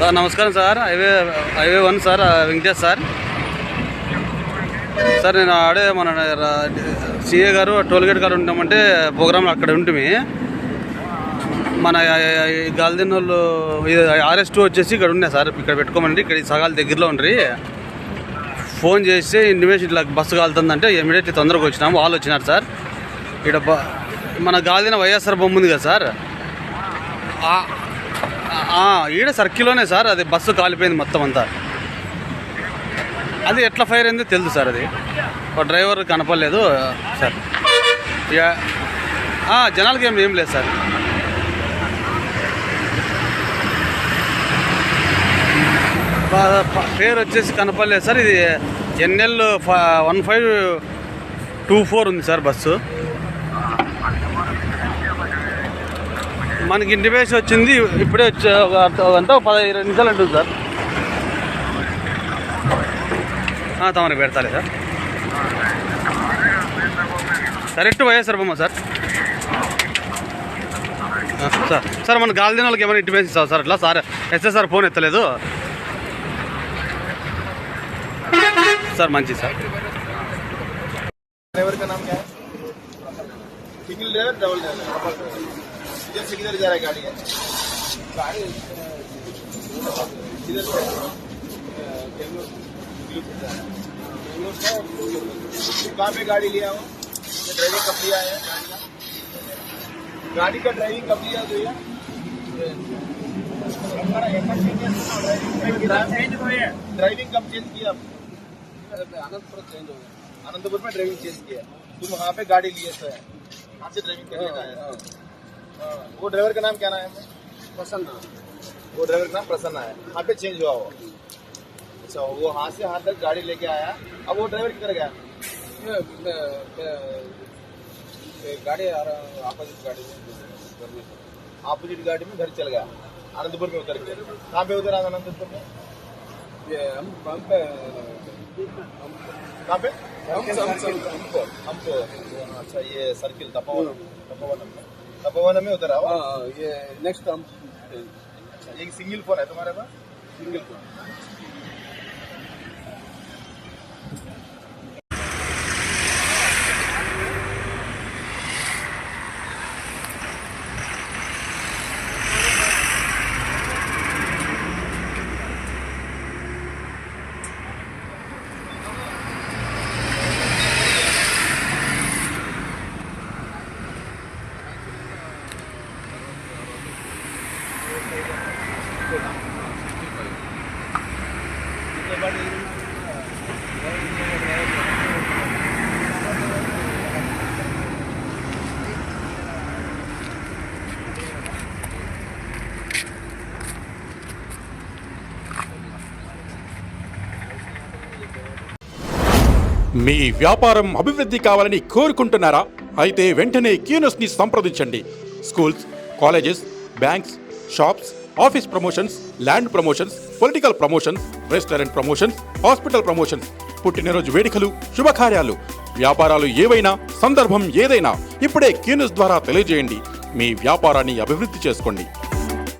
Sir నమస్కారం sir. Highway highway one sir Venkatesh sir. Sir నేను ఆడే మన సిఏ గారు టోల్ గేట్ గారు ఉంటామంటే ప్రోగ్రాంలో అక్కడ ఉంటుంది. మన గాలిదిన వాళ్ళు ఆర్ఎస్ టూ వచ్చేసి ఇక్కడ ఉన్నాయి సార్. ఇక్కడ పెట్టుకోమండి. ఇక్కడ సగాల దగ్గరలో ఉండ్రి. ఫోన్ చేసి ఇంటిమేషన్ ఇట్లా బస్సు కాలుతుందంటే ఇమీడియట్లీ తొందరగా వచ్చినాము. వాళ్ళు వచ్చినారు సార్. ఇక్కడ బ- మన గాలిదిన వైఎస్ఆర్ బొమ్మ ఉంది కదా సార్. ఈడ సర్కిల్లోనే సార్ అది బస్సు కాలిపోయింది మొత్తం అంతా. అది ఎట్లా ఫైర్ అయిందో తెలుసు సార్ అది. ఒక డ్రైవర్ కనపడలేదు సార్. ఇక జనాలకి ఏం ఏం లేదు సార్. పేరు వచ్చేసి కనపడలేదు సార్ ఇది NL one five two four ఉంది సార్ బస్సు. మనకి ఇంటిమేషన్ వచ్చింది ఇప్పుడే వచ్చే అంతా పదహైదు ఇరవై నిమిషాలు ఉంటుంది సార్. తమరికి పెడతాలే సార్. కరెక్ట్ వైఎస్ఆర్ బొమ్మ సార్? సార్ సార్ మన గాలిదిన వాళ్ళకి ఏమైనా ఇంటి ఇస్తావు సార్? అట్లా సార్ ఎస్ఎస్ఆర్ ఫోన్ ఎత్తలేదు. సార్ మంచిది సార్. డబల్ है इधर से किधर जा रहा है? गाड़ी गाड़ी से से कहाँ पे गाड़ी लिया हो? ड्राइविंग कब लिया है? गाड़ी का ड्राइविंग कब लिया भैया? ड्राइविंग कब चेंज किया अनंतपुर चेंज हो। गया। अनंतपुर में ड्राइविंग चेंज किया तुम वहाँ पे गाड़ी लिए थे वहाँ से ड्राइविंग करने का है। हाँ। वो ड्राइवर का नाम क्या नाम है? प्रसन्न वो ड्राइवर का नाम प्रसन्न है। वहाँ पे चेंज हुआ वो। अच्छा वो हाथ से हाथ तक गाड़ी लेके आया। अब वो ड्राइवर किधर गया? गाड़ी आ रहा अपोजिट गाड़ी में अपोजिट गाड़ी में घर चल गया। आनंदपुर में उतर के कहाँ पे उतरा आनंदपुर में? ये हम हम पे हम कहाँ पे? हम हम हमको अच्छा ये सर्किल तपोवनम तपोवनम तपोवनम में उधर आओ। हाँ ये नेक्स्ट हम एक सिंगल फ़ोन है तुम्हारे पास? सिंगल फ़ोन మీ వ్యాపారం అభివృద్ధి కావాలని కోరుకుంటున్నారా? అయితే వెంటనే క్యూనస్ని సంప్రదించండి. Schools colleges banks shops office promotions land promotions political promotions restaurant promotions hospital promotions పుట్టినరోజు వేడుకలు శుభకార్యాలు వ్యాపారాలు ఏవైనా సందర్భం ఏదైనా ఇప్పుడే కీనోస్ ద్వారా తెలియజేయండి. మీ వ్యాపారాన్ని అభివృద్ధి చేసుకోండి.